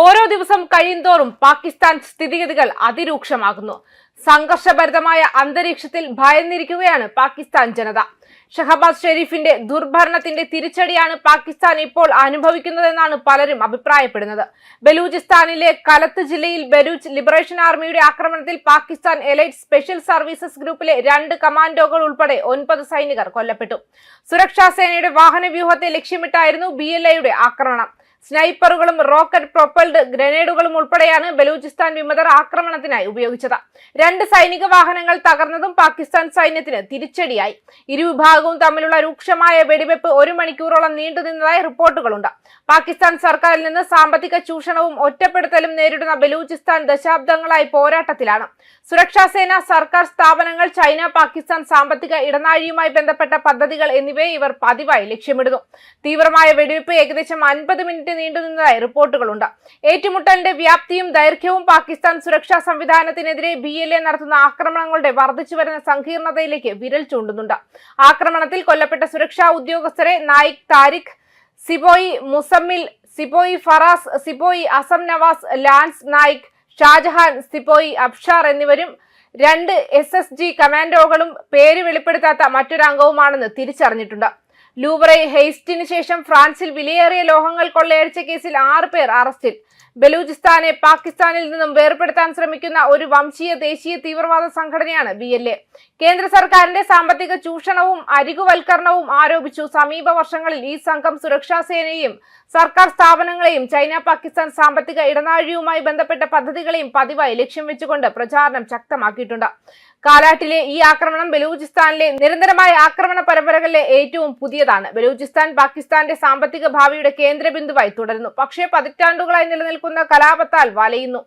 ഓരോ ദിവസം കഴിയുന്തോറും പാകിസ്ഥാൻ സ്ഥിതിഗതികൾ അതിരൂക്ഷമാകുന്നു. സംഘർഷഭരിതമായ അന്തരീക്ഷത്തിൽ ഭയന്നിരിക്കുകയാണ് പാകിസ്ഥാൻ ജനത. ഷഹബാസ് ഷെരീഫിന്റെ ദുർഭരണത്തിന്റെ തിരിച്ചടിയാണ് പാകിസ്ഥാൻ ഇപ്പോൾ അനുഭവിക്കുന്നതെന്നാണ് പലരും അഭിപ്രായപ്പെടുന്നത്. ബലൂചിസ്ഥാനിലെ കലത്ത് ജില്ലയിൽ ബലൂച്ച് ലിബറേഷൻ ആർമിയുടെ ആക്രമണത്തിൽ പാകിസ്ഥാൻ എലൈറ്റ് സ്പെഷ്യൽ സർവീസസ് ഗ്രൂപ്പിലെ രണ്ട് കമാൻഡോകൾ ഉൾപ്പെടെ ഒൻപത് സൈനികർ കൊല്ലപ്പെട്ടു. സുരക്ഷാ സേനയുടെ വാഹന വ്യൂഹത്തെ ലക്ഷ്യമിട്ടായിരുന്നു ബി ആക്രമണം. സ്നൈപ്പറുകളും റോക്കറ്റ് പ്രൊപ്പൽഡ് ഗ്രനേഡുകളും ഉൾപ്പെടെയാണ് ബലൂചിസ്ഥാൻ വിമതർ ആക്രമണത്തിനായി ഉപയോഗിച്ചത്. രണ്ട് സൈനിക വാഹനങ്ങൾ തകർന്നതും പാകിസ്ഥാൻ സൈന്യത്തിന് തിരിച്ചടിയായി. ഇരുവിഭാഗവും തമ്മിലുള്ള രൂക്ഷമായ വെടിവെപ്പ് ഒരു മണിക്കൂറോളം നീണ്ടുനിന്നതായി റിപ്പോർട്ടുകളുണ്ട്. പാകിസ്ഥാൻ സർക്കാരിൽ നിന്ന് സാമ്പത്തിക ചൂഷണവും ഒറ്റപ്പെടുത്തലും നേരിടുന്ന ബലൂചിസ്ഥാൻ ദശാബ്ദങ്ങളായി പോരാട്ടത്തിലാണ്. സുരക്ഷാ സേന സർക്കാർ സ്ഥാപനങ്ങൾ ചൈന പാകിസ്ഥാൻ സാമ്പത്തിക ഇടനാഴിയുമായി ബന്ധപ്പെട്ട പദ്ധതികൾ എന്നിവയെ ഇവർ പതിവായി ലക്ഷ്യമിടുന്നു. തീവ്രമായ വെടിവെപ്പ് ഏകദേശം അൻപത് മിനിറ്റ് നീണ്ടുനിന്നതായി റിപ്പോർട്ടുകളുണ്ട്. ഏറ്റുമുട്ടലിന്റെ വ്യാപ്തിയും ദൈർഘ്യവും പാകിസ്ഥാൻ സുരക്ഷാ സംവിധാനത്തിനെതിരെ ബി എൽ എ നടത്തുന്ന ആക്രമണങ്ങളുടെ വർദ്ധിച്ചു വരുന്ന സങ്കീർണതയിലേക്ക് വിരൽ ചൂണ്ടുന്നുണ്ട്. ആക്രമണത്തിൽ കൊല്ലപ്പെട്ട സുരക്ഷാ ഉദ്യോഗസ്ഥരെ Naik Tariq sepoy Muzammil sepoy Faraz sepoy Azam Nawaz lance Naik Shahjahan sepoy Abshar എന്നിവരും രണ്ട് എസ് എസ് ജി കമാൻഡോകളും പേര് വെളിപ്പെടുത്താത്ത മറ്റൊരംഗവുമാണെന്ന് തിരിച്ചറിഞ്ഞിട്ടുണ്ട്. ലൂവറെ ഹെയ്സ്റ്റിന് ശേഷം ഫ്രാൻസിൽ വിലയേറിയ ലോഹങ്ങൾ കൊള്ളയടിച്ച കേസിൽ ആറ് പേർ അറസ്റ്റിൽ. ബലൂചിസ്ഥാനെ പാകിസ്ഥാനിൽ നിന്നും വേർപെടുത്താൻ ശ്രമിക്കുന്ന ഒരു വംശീയ ദേശീയ തീവ്രവാദ സംഘടനയാണ് ബി എൽ എ. കേന്ദ്ര സർക്കാരിന്റെ സാമ്പത്തിക ചൂഷണവും അരികുവൽക്കരണവും ആരോപിച്ചു സമീപ വർഷങ്ങളിൽ ഈ സംഘം സുരക്ഷാ സേനയെയും സർക്കാർ സ്ഥാപനങ്ങളെയും ചൈന പാകിസ്ഥാൻ സാമ്പത്തിക ഇടനാഴിയുമായി ബന്ധപ്പെട്ട പദ്ധതികളെയും പതിവായി ലക്ഷ്യം വെച്ചുകൊണ്ട് പ്രചാരണം ശക്തമാക്കിയിട്ടുണ്ട്. കാലാട്ടിലെ ഈ ആക്രമണം ബലൂചിസ്ഥാനിലെ നിരന്തരമായ ആക്രമണ പരമ്പരകളിലെ ഏറ്റവും പുതിയതാണ്. ബലൂചിസ്ഥാൻ പാകിസ്ഥാന്റെ സാമ്പത്തിക ഭാവിയുടെ കേന്ദ്ര ബിന്ദുവായി തുടരുന്നു. പക്ഷേ പതിറ്റാണ്ടുകളായി നിലനിൽക്കുന്ന കലാപത്താൽ വലയുന്നു.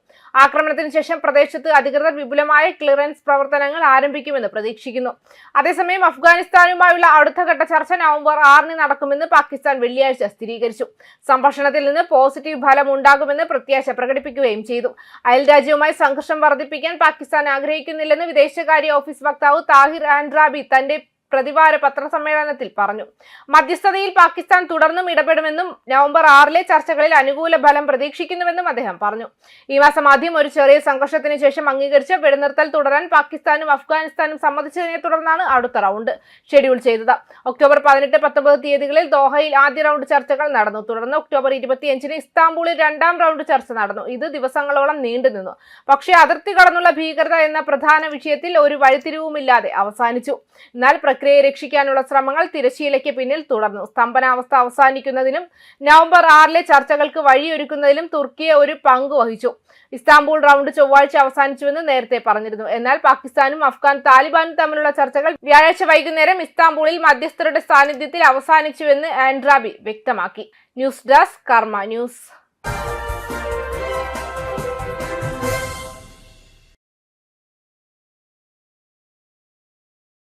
ആക്രമണത്തിന് ശേഷം പ്രദേശത്ത് അധികൃതർ വിപുലമായ ക്ലിയറൻസ് പ്രവർത്തനങ്ങൾ ആരംഭിക്കുമെന്ന് പ്രതീക്ഷിക്കുന്നു. അതേസമയം അഫ്ഗാനിസ്ഥാനുമായുള്ള അടുത്ത ഘട്ട ചർച്ച നവംബർ ആറിന് നടക്കുമെന്ന് പാകിസ്ഥാൻ വെള്ളിയാഴ്ച സ്ഥിരീകരിച്ചു. സംഭാഷണത്തിൽ നിന്ന് പോസിറ്റീവ് ഫലം ഉണ്ടാകുമെന്ന് പ്രത്യാശ പ്രകടിപ്പിക്കുകയും ചെയ്തു. അയൽരാജ്യവുമായി സംഘർഷം വർദ്ധിപ്പിക്കാൻ പാകിസ്ഥാൻ ആഗ്രഹിക്കുന്നില്ലെന്ന് വിദേശകാര്യ ഓഫീസ് വക്താവ് താഹിർ ആൻഡ്രാബി തന്റെ പ്രതിവാര പത്രസമ്മേളനത്തിൽ പറഞ്ഞു. മധ്യസ്ഥതയിൽ പാകിസ്ഥാൻ തുടർന്നും ഇടപെടുമെന്നും നവംബർ ആറിലെ ചർച്ചകളിൽ അനുകൂല ഫലം പ്രതീക്ഷിക്കുന്നുവെന്നും അദ്ദേഹം പറഞ്ഞു. ഈ മാസം ആദ്യം ഒരു ചെറിയ സംഘർഷത്തിന് ശേഷം അംഗീകരിച്ച വെടിനിർത്തൽ തുടരാൻ പാകിസ്ഥാനും അഫ്ഗാനിസ്ഥാനും സമ്മതിച്ചതിനെ തുടർന്നാണ് അടുത്ത റൗണ്ട് ഷെഡ്യൂൾ ചെയ്തത്. ഒക്ടോബർ പതിനെട്ട് പത്തൊമ്പത് തീയതികളിൽ ദോഹയിൽ ആദ്യ റൗണ്ട് ചർച്ചകൾ നടന്നു. തുടർന്ന് ഒക്ടോബർ ഇരുപത്തിയഞ്ചിന് ഇസ്താംബൂളിൽ രണ്ടാം റൗണ്ട് ചർച്ച നടന്നു. ഇത് ദിവസങ്ങളോളം നീണ്ടുനിന്നു പക്ഷേ അതിർത്തി കടന്നുള്ള ഭീകരത എന്ന പ്രധാന വിഷയത്തിൽ ഒരു വഴിത്തിരിവുമില്ലാതെ അവസാനിച്ചു. എന്നാൽ പ്രക്രിയയെ രക്ഷിക്കാനുള്ള ശ്രമങ്ങൾ തിരശ്ശീലയ്ക്ക് പിന്നിൽ തുടർന്നു. സ്തംഭനാവസ്ഥ അവസാനിക്കുന്നതിനും നവംബർ ആറിലെ ചർച്ചകൾക്ക് വഴിയൊരുക്കുന്നതിലും തുർക്കിയെ ഒരു പങ്ക് വഹിച്ചു. ഇസ്താംബൂൾ റൗണ്ട് ചൊവ്വാഴ്ച അവസാനിച്ചുവെന്ന് നേരത്തെ പറഞ്ഞിരുന്നു. എന്നാൽ പാകിസ്ഥാനും അഫ്ഗാൻ താലിബാനും തമ്മിലുള്ള ചർച്ചകൾ വ്യാഴാഴ്ച വൈകുന്നേരം ഇസ്താംബൂളിൽ മധ്യസ്ഥരുടെ സാന്നിധ്യത്തിൽ അവസാനിച്ചുവെന്ന് ആൻഡ്രാബി വ്യക്തമാക്കി. News desk Karma news.